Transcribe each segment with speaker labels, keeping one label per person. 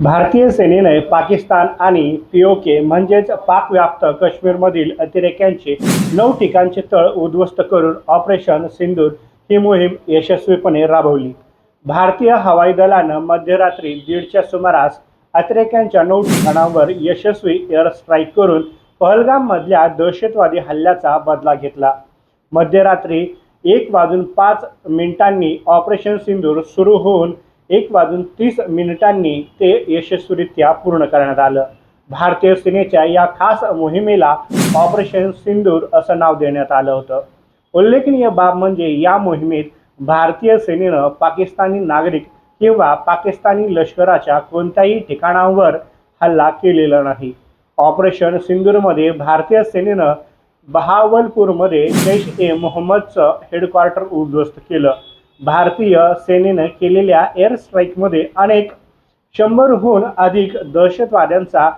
Speaker 1: भारतीय सेनेने पाकिस्तान आणि पीओके म्हणजेच पाकव्याप्त काश्मीरमधील अतिरेक्यांचे नऊ ठिकाणचे तळ उद्ध्वस्त करून ऑपरेशन सिंदूर ही मोहीम यशस्वीपणे राबवली. भारतीय हवाई दलानं मध्यरात्री दीडच्या सुमारास अतिरेक्यांच्या नऊ ठिकाणांवर यशस्वी एअर स्ट्राईक करून पहलगाममधल्या दहशतवादी हल्ल्याचा बदला घेतला. मध्यरात्री एक वाजून पाच मिनिटांनी ऑपरेशन सिंदूर सुरू होऊन एक वाजून तीस मिनिटांनी ते यशस्वीरित्या पूर्ण करण्यात आलं. भारतीय सेनेच्या या खास मोहिमेला ऑपरेशन सिंदूर असं नाव देण्यात आलं होतं. उल्लेखनीय बाब म्हणजे या मोहिमेत भारतीय सेनेनं पाकिस्तानी नागरिक किंवा पाकिस्तानी लष्कराच्या कोणत्याही ठिकाणांवर हल्ला केलेला नाही. ऑपरेशन सिंदूरमध्ये भारतीय सेनेनं बहावलपूरमध्ये जैश ए मोहम्मदचं हेडक्वार्टर उद्ध्वस्त केलं. भारतीय सेनेनं केलेल्या एअर स्ट्राईकमध्ये अनेक शंभरहून अधिक दहशतवाद्यांचा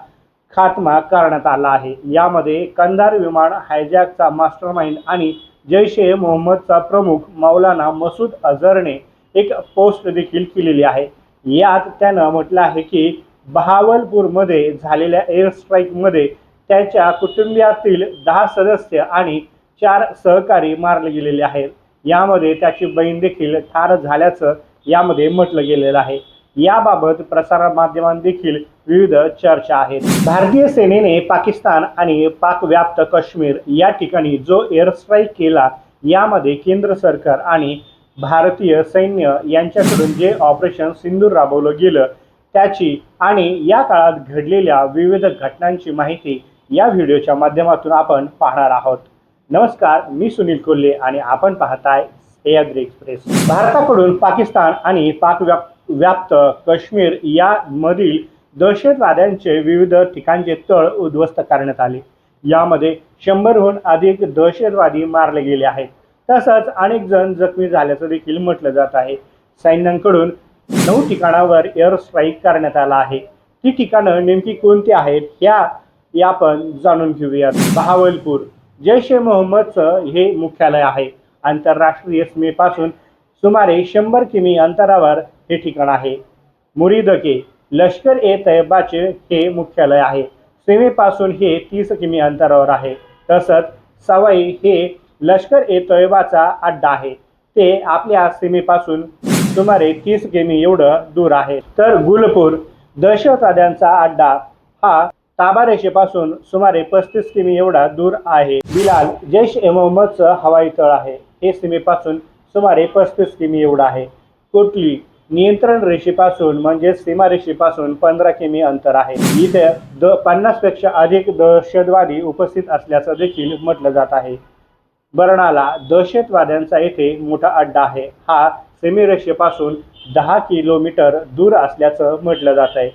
Speaker 1: खात्मा करण्यात आला आहे. यामध्ये कंदार विमान हायजॅकचा मास्टरमाइंड आणि जैश ए मोहम्मदचा प्रमुख मौलाना मसूद अझरने एक पोस्ट देखील केलेली आहे. यात त्यानं म्हटलं आहे की बहावलपूरमध्ये झालेल्या एअर स्ट्राईकमध्ये त्याच्या कुटुंबियातील दहा सदस्य आणि चार सहकारी मारले गेलेले आहेत. यामध्ये त्याची बहीण देखील ठार झाल्याचं यामध्ये म्हटलं गेलेलं आहे. याबाबत प्रसारमाध्यमांदेखील विविध चर्चा आहेत. भारतीय सेनेने पाकिस्तान आणि पाकव्याप्त काश्मीर या ठिकाणी जो एअर स्ट्राईक केला यामध्ये केंद्र सरकार आणि भारतीय सैन्य यांच्याकडून जे ऑपरेशन सिंदूर राबवलं गेलं त्याची आणि या काळात घडलेल्या विविध घटनांची माहिती या व्हिडिओच्या माध्यमातून आपण पाहणार आहोत. नमस्कार मी सुनील कोल्हे आणि आपण पाहताय सह्याद्री एक्सप्रेस. भारताकडून पाकिस्तान आणि पाक व्याप व्याप्त काश्मीर यामधील दहशतवाद्यांचे विविध ठिकाणचे तळ उद्ध्वस्त करण्यात आले. यामध्ये शंभरहून अधिक दहशतवादी मारले गेले आहेत. तसंच अनेक जण जखमी झाल्याचं देखील म्हटलं जात आहे. सैन्यांकडून नऊ ठिकाणावर एअर स्ट्राईक करण्यात आला आहे. ती ठिकाणं नेमकी कोणती आहेत ह्या या आपण जाणून घेऊयात. बहावलपूर जैश ए मोहम्मदचं हे मुख्यालय आहे. आंतरराष्ट्रीय सीमेपासून सुमारे शंभर किमी अंतरावर हे ठिकाण आहे. मुरीदके लष्कर ए तैबाचे हे मुख्यालय आहे. सीमेपासून हे तीस किमी अंतरावर आहे. तसंच सवाई हे लष्कर ए तैबाचा अड्डा आहे. ते आपल्या सीमेपासून सुमारे तीस किमी एवढं दूर आहे. तर गुलपूर दहशतवाद्यांचा अड्डा हा ताबा रेषेपासून सुमारे पस्तीस किमी एवढा दूर आहे. बिलाल जैश ए मोहम्मदचं हवाई तळ आहे. हे सीमेपासून सुमारे पस्तीस किमी एवढं आहे. कोटली नियंत्रण रेषेपासून म्हणजे सीमारेषेपासून पंधरा किमी अंतर आहे. इथे द पन्नासपेक्षा अधिक दहशतवादी उपस्थित असल्याचं देखील म्हटलं जात आहे. बर्णाला दहशतवाद्यांचा येथे मोठा अड्डा आहे. हा सीमेरेषेपासून दहा किलोमीटर दूर असल्याचं म्हटलं जात आहे.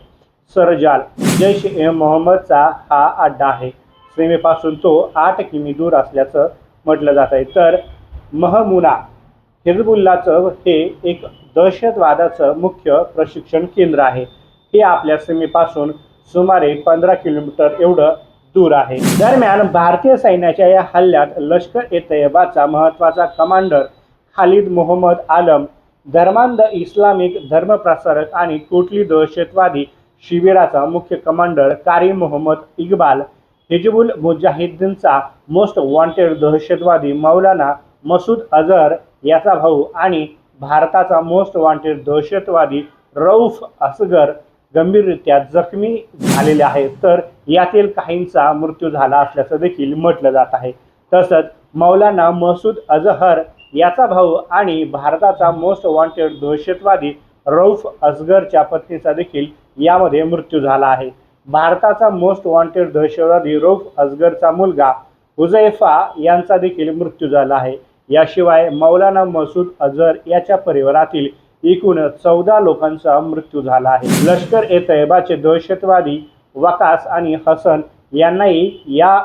Speaker 1: सरजाल. जैश ए मोहम्मदचा हा अड्डा आहे. सीमेपासून तो आठ किमी दूर असल्याचं म्हटलं जात आहे तर महमुना हिजबुल्लाचं हे एक दहशतवादाचं मुख्य प्रशिक्षण केंद्र आहे. हे आपल्या सीमेपासून सुमारे पंधरा किलोमीटर एवढं दूर आहे. दरम्यान भारतीय सैन्याच्या या हल्ल्यात लष्कर ए तैयबाचा महत्त्वाचा कमांडर खालिद मोहम्मद आलम धर्मांध इस्लामिक धर्मप्रसारक आणि कुठली दहशतवादी शिबिराचा मुख्य कमांडर कारी मोहम्मद इक्बाल हिजबुल मुजाहिद्दीनचा मोस्ट वॉन्टेड दहशतवादी मौलाना मसूद अझहर याचा भाऊ आणि भारताचा मोस्ट वॉन्टेड दहशतवादी रऊफ असगर गंभीररित्या जखमी झालेले आहेत. तर यातील काहींचा मृत्यू झाला असल्याचं देखील म्हटलं जात आहे. तसंच मौलाना मसूद अझहर याचा भाऊ आणि भारताचा मोस्ट वॉन्टेड दहशतवादी रौफ असगरच्या पत्नीचा देखील यामध्ये मृत्यू झाला आहे. भारताचा मोस्ट वॉन्टेड दहशतवादी युरोफ अजगरचा मुलगा हुजैफा यांचा देखील मृत्यू झाला आहे. याशिवाय मौलाना मसूद अजहर याच्या परिवारातील एकूण चौदा लोकांचा मृत्यू झाला आहे. लष्कर ए तैबाचे दहशतवादी वकास आणि हसन यांनाही या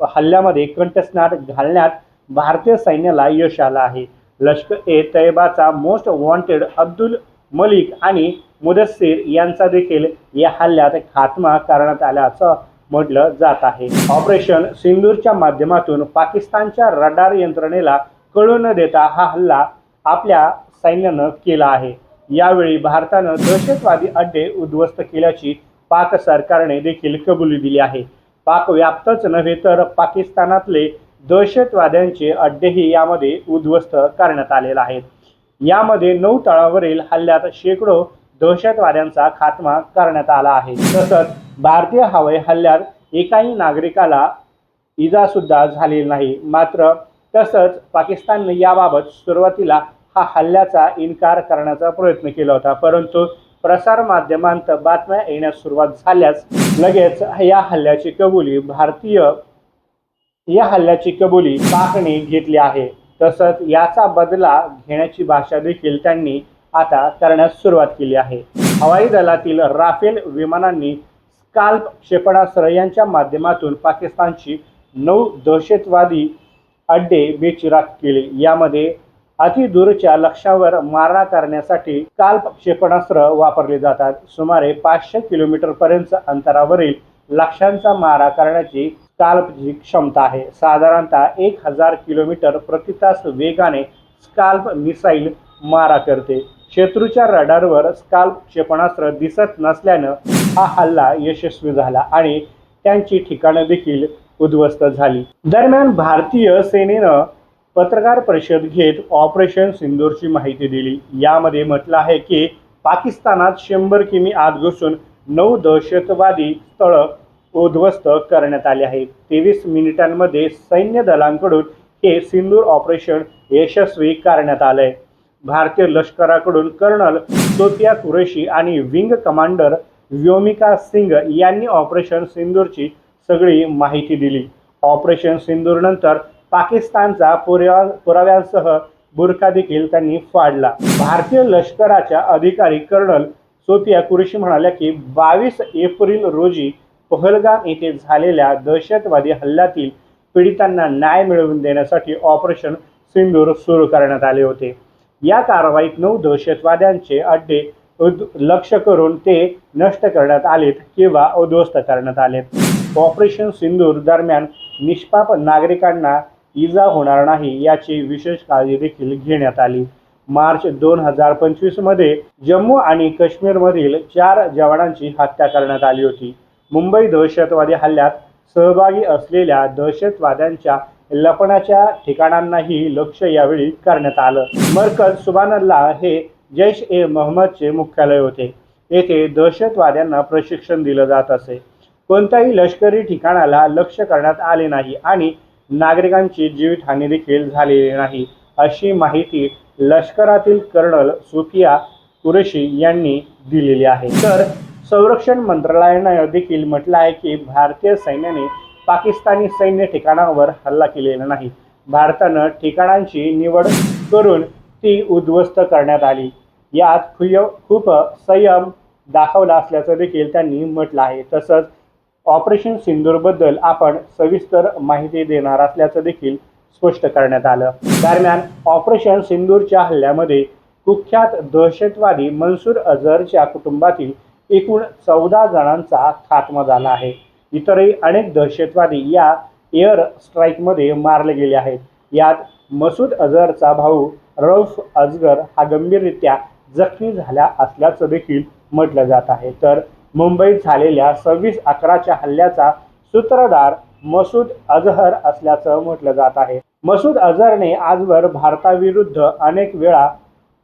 Speaker 1: हल्ल्यामध्ये कंठस्नाट घालण्यात भारतीय सैन्याला यश आलं आहे. लष्कर ए तैबाचा मोस्ट वॉन्टेड अब्दुल मलिक आणि मुदस्सीर यांचा देखील या हल्ल्यात खात्मा करण्यात आल्याचं म्हटलं जात आहे. ऑपरेशन सिंदूरच्या माध्यमातून पाकिस्तानच्या रडार यंत्रणेला कळू न देता हा हल्ला आपल्या सैन्यानं केला आहे. यावेळी भारतानं दहशतवादी अड्डे उद्ध्वस्त केल्याची पाक सरकारने देखील कबुली दिली आहे. पाक व्याप्तच नव्हे तर पाकिस्तानातले दहशतवाद्यांचे अड्डेही यामध्ये उद्ध्वस्त करण्यात आलेले आहेत. यामध्ये नऊ तळावरील हल्ल्यात शेकडो दहशतवाद्यांचा खात्मा करण्यात आला आहे. तसंच भारतीय हवाई हल्ल्यात एकाही नागरिकाला इजा सुद्धा झालेली नाही. मात्र तसंच पाकिस्तानने याबाबत सुरुवातीला हा हल्ल्याचा इन्कार करण्याचा प्रयत्न केला होता. परंतु प्रसार माध्यमांत बातम्या येण्यास सुरुवात झाल्यास लगेच या हल्ल्याची कबुली भारतीय या हल्ल्याची कबुली पाकने घेतली आहे. तसंच याचा बदला घेण्याची भाषा देखील त्यांनी आता करण्यास सुरुवात केली आहे. हवाई दलातील राफेल विमानांनी स्काल्प क्षेपणास्त्र यांच्या माध्यमातून पाकिस्तानची नऊ दहशतवादी अड्डे बेचिराख केले. यामध्ये अतिदूरच्या लक्ष्यावर मारा करण्यासाठी काल्प क्षेपणास्त्र वापरले जातात. सुमारे पाचशे किलोमीटर पर्यंत अंतरावरील लक्ष्यांचा मारा करण्याची स्काल्पची क्षमता आहे. साधारणतः एक हजार किलोमीटर प्रति तास वेगाने स्काल्प मिसाईल मारा करते. शत्रूच्या रडारवर स्काल्प क्षेपणास्त्र दिसत नसल्यानं हा हल्ला यशस्वी झाला आणि त्यांची ठिकाणं देखील उद्ध्वस्त झाली. दरम्यान भारतीय सेनेनं पत्रकार परिषद घेत ऑपरेशन सिंदूरची माहिती दिली. यामध्ये म्हटलं आहे की पाकिस्तानात शंभर किमी आत घुसून नऊ दहशतवादी स्थळं उद्ध्वस्त करण्यात आले आहेत. तेवीस मिनिटांमध्ये सैन्य दलांकडून हे सिंदूर ऑपरेशन यशस्वी करण्यात आलंय. भारतीय लष्कराकडून कर्नल सोफिया कुरेशी आणि विंग कमांडर व्योमिका सिंग यांनी ऑपरेशन सिंदूरची सगळी माहिती दिली. ऑपरेशन सिंदूरनंतर पाकिस्तानचा पुराव्या पुराव्यांसह बुरखा देखील त्यांनी फाडला. भारतीय लष्कराच्या अधिकारी कर्नल सोफिया कुरेशी म्हणाल्या की बावीस एप्रिल रोजी पहलगाम येथे झालेल्या दहशतवादी हल्ल्यातील पीडितांना न्याय मिळवून देण्यासाठी ऑपरेशन सिंदूर सुरू करण्यात आले होते. या कारवाईत नऊ दहशतवाद्यांचे अड्डे लक्ष करून ते नष्ट करण्यात आलेत किंवा उद्ध्वस्त करण्यात आलेत. ऑपरेशन सिंदूर दरम्यान निष्पाप नागरिकांना इजा होणार नाही याची विशेष काळजी देखील घेण्यात आली. मार्च दोन हजार पंचवीसमध्ये जम्मू आणि काश्मीरमधील चार जवानांची हत्या करण्यात आली होती. मुंबई दहशतवादी हल्ल्यात सहभागी असलेल्या दहशतवाद्यांच्या लपण्याच्या ठिकाणांनाही लक्ष यावेळी करण्यात आलं. मरकज सुबानल्ला हे जैश ए मोहम्मदचे मुख्यालय होते. येथे दहशतवाद्यांना प्रशिक्षण दिलं जात असे. कोणत्याही लष्करी ठिकाणाला लक्ष करण्यात आले नाही आणि नागरिकांची जीवितहानी देखील झालेली नाही अशी माहिती लष्करातील कर्नल सुफिया कुरेशी यांनी दिलेली आहे. तर संरक्षण मंत्रालयानं देखील म्हटलं आहे की भारतीय सैन्याने पाकिस्तानी सैन्य ठिकाणावर हल्ला केलेला नाही. भारतानं ठिकाणांची निवड करून ती उद्ध्वस्त करण्यात आली. यात खुय खूप संयम दाखवला असल्याचं देखील त्यांनी म्हटलं आहे. तसंच ऑपरेशन सिंदूरबद्दल आपण सविस्तर माहिती देणार असल्याचं देखील स्पष्ट करण्यात आलं. दरम्यान ऑपरेशन सिंदूरच्या हल्ल्यामध्ये कुख्यात दहशतवादी मनसूर अझरच्या कुटुंबातील एकूण चौदा जणांचा खात्मा झाला आहे. इतरही अनेक दहशतवादी या एअर स्ट्राईकमध्ये मारले गेले आहेत. यात मसूद अझरचा भाऊ रौफ अजगर हा गंभीररित्या जखमी झाला असल्याचं देखील म्हटलं जात आहे. तर मुंबईत झालेल्या सव्वीस अकराच्या हल्ल्याचा सूत्रधार मसूद अझहर असल्याचं म्हटलं जात आहे. मसूद अझहरने आजवर भारताविरुद्ध अनेक वेळा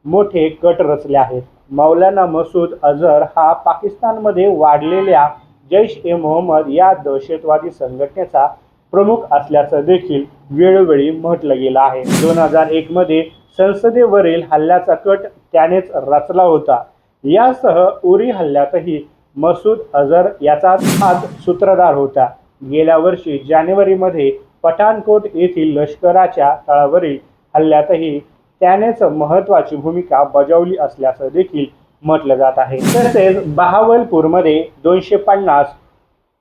Speaker 1: मोठे कट रचले आहेत. मौलाना मसूद अझहर हा पाकिस्तानमध्ये वाढलेल्या जैश ए मोहम्मद या दहशतवादी संघटनेचा प्रमुख असल्याचं देखील वेळोवेळी म्हटलं गेलं आहे. दोन हजार एक मध्ये संसदेवरील हल्ल्याचा कट त्यानेच रचला होता. यासह उरी हल्ल्यातही मसूद अझर याचा हात सूत्रधार होता. गेल्या वर्षी जानेवारीमध्ये पठाणकोट येथील लष्कराच्या तळावरील हल्ल्यातही त्यानेच महत्वाची भूमिका बजावली असल्याचं देखील म्हटलं जात आहे. तसेच बहावलपूरमध्ये दोनशे पन्नास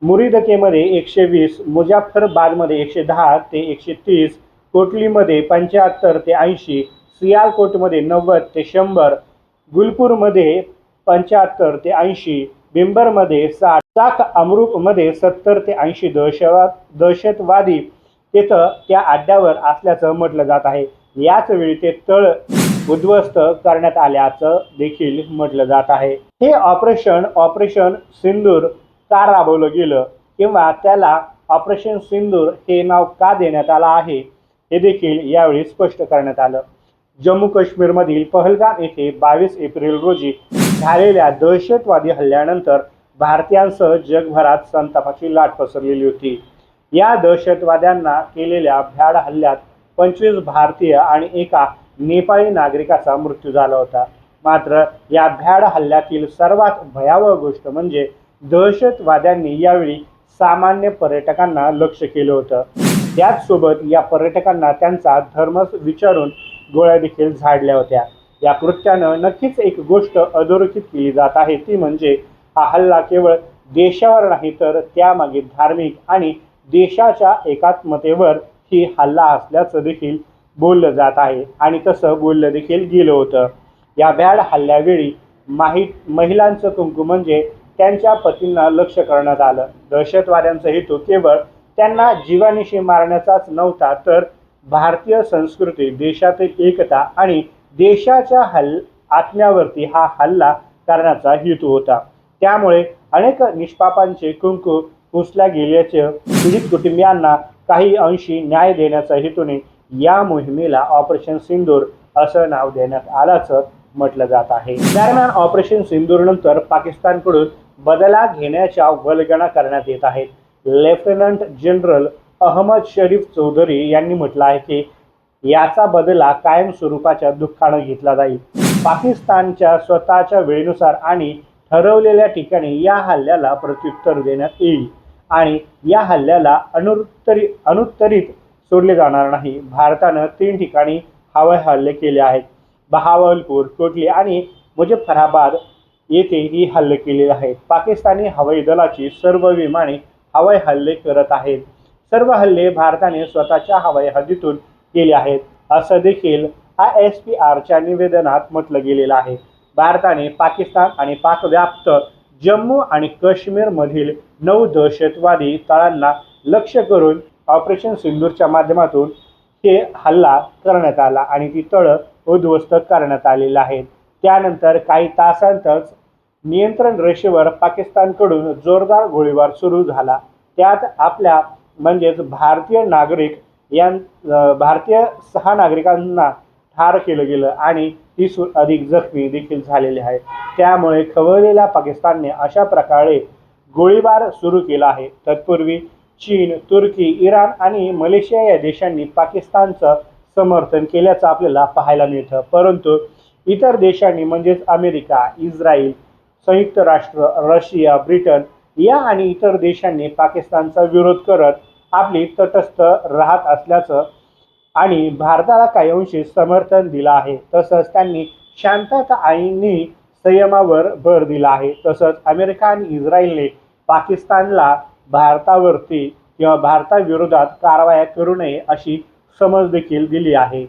Speaker 1: मुरिदकेमध्ये एकशे वीस मुजाफरबादमध्ये एकशे दहा ते एकशे तीस कोटलीमध्ये पंच्याहत्तर ते ऐंशी सियालकोटमध्ये नव्वद ते शंभर गुलपूरमध्ये पंच्याहत्तर ते ऐंशी बिंबरमध्ये साठ साख अमरूपमध्ये सत्तर ते ऐंशी दहशतवाद दहशतवादी तिथं त्या अड्ड्यावर असल्याचं म्हटलं जात आहे. याच वेळी ते तळ उद्ध्वस्त करण्यात आल्याचं देखील म्हटलं जात आहे. हे ऑपरेशन ऑपरेशन सिंदूर का राबवलं गेलं किंवा त्याला ऑपरेशन सिंदूर हे नाव का देण्यात आलं आहे हे देखील यावेळी स्पष्ट करण्यात आलं. जम्मू काश्मीरमधील पहलगाम येथे बावीस एप्रिल रोजी झालेल्या दहशतवादी हल्ल्यानंतर भारतीयांसह जगभरात संतापाची लाट पसरलेली होती. या दहशतवाद्यांना केलेल्या भ्याड हल्ल्यात पंचवीस भारतीय आणि एका नेपाळी नागरिकाचा मृत्यू झाला होता. मात्र या भ्याड हल्ल्यातील सर्वात भयावह गोष्ट म्हणजे दहशतवाद्यांनी यावेळी सामान्य पर्यटकांना लक्ष केलं होतं. त्याचसोबत या पर्यटकांना त्यांचा धर्म विचारून गोळ्या देखील झाडल्या होत्या. या कृत्यानं नक्कीच एक गोष्ट अधोरेखित केली जात आहे ती म्हणजे हा हल्ला केवळ देशावर नाही तर त्यामागे धार्मिक आणि देशाच्या एकात्मतेवर ही हल्ला असल्याचं देखील बोललं जात आहे. आणि तसं बोललं देखील गेलं होतं. या भ्याड हल्ल्यावेळी माही महिलांचं कुंकू म्हणजे त्यांच्या पतींना लक्ष करण्यात आलं. दहशतवाद्यांचा हेतू केवळ त्यांना जीवानिशी मारण्याचाच नव्हता तर भारतीय संस्कृती देशातील एकता आणि देशाच्या हल आत्म्यावरती हा हल्ला करण्याचा हेतू होता. त्यामुळे अनेक निष्पापांचे कुंकू पुसल्या गेल्याचे पीडित कुटुंबियांना काही अंशी न्याय देण्याच्या हेतूने या मोहिमेला ऑपरेशन सिंदूर असं नाव देण्यात आल्याचं म्हटलं जात आहे. दरम्यान ऑपरेशन सिंदूर नंतर पाकिस्तानकडून बदला घेण्याच्या वलगणा करण्यात येत आहेत. लेफ्टनंट जनरल अहमद शरीफ चौधरी यांनी म्हटलं आहे की याचा बदला कायम स्वरूपाच्या दुःखानं घेतला जाईल. पाकिस्तानच्या स्वतःच्या वेळेनुसार आणि ठरवलेल्या ठिकाणी या हल्ल्याला प्रत्युत्तर देण्यात येईल आणि या हल्ल्याला अनुत्तरी अनुत्तरित सोडले जाणार नाही. भारतानं तीन ठिकाणी हवाई हल्ले केले आहेत. बहावलपूर कोटली आणि मुजफ्फराबाद येथे ही हल्ले केलेले आहेत. पाकिस्तानी हवाई दलाची सर्व विमाने हवाई हल्ले करत आहेत. सर्व हल्ले भारताने स्वतःच्या हवाई हद्दीतून केले आहेत. असं देखील आय एस पी आरच्या निवेदनात म्हटलं गेलेलं आहे. भारताने पाकिस्तान आणि पाकव्याप्त जम्मू आणि काश्मीरमधील नऊ दहशतवादी तळांना लक्ष करून ऑपरेशन सिंदूरच्या माध्यमातून हे हल्ला करण्यात आला आणि ती तळं उद्ध्वस्त करण्यात आलेलं आहे. त्यानंतर काही तासांतच नियंत्रण रेषेवर पाकिस्तानकडून जोरदार गोळीबार सुरू झाला. त्यात आपल्या म्हणजेच भारतीय नागरिक या भारतीय सहा नागरिकांना ठार केलं गेलं आणि तीस अधिक जखमी देखील झालेले आहेत. त्यामुळे खवळलेल्या पाकिस्तानने अशा प्रकारे गोळीबार सुरू केला आहे. तत्पूर्वी चीन तुर्की इराण आणि मलेशिया या देशांनी पाकिस्तानचं समर्थन केल्याचं आपल्याला पाहायला मिळतं. परंतु इतर देशांनी म्हणजेच अमेरिका इस्रायल संयुक्त राष्ट्र रशिया ब्रिटन या आणि इतर देशांनी पाकिस्तानचा विरोध करत आपली तटस्थ राहत असल्याचं आणि भारताला काही अंशी समर्थन दिलं आहे. तसंच त्यांनी शांतता आणि संयमावर भर दिला आहे. तसंच अमेरिका आणि इस्रायलने पाकिस्तानला भारतावरती किंवा भारताविरोधात कारवाया करू नये अशी समज देखील दिली आहे.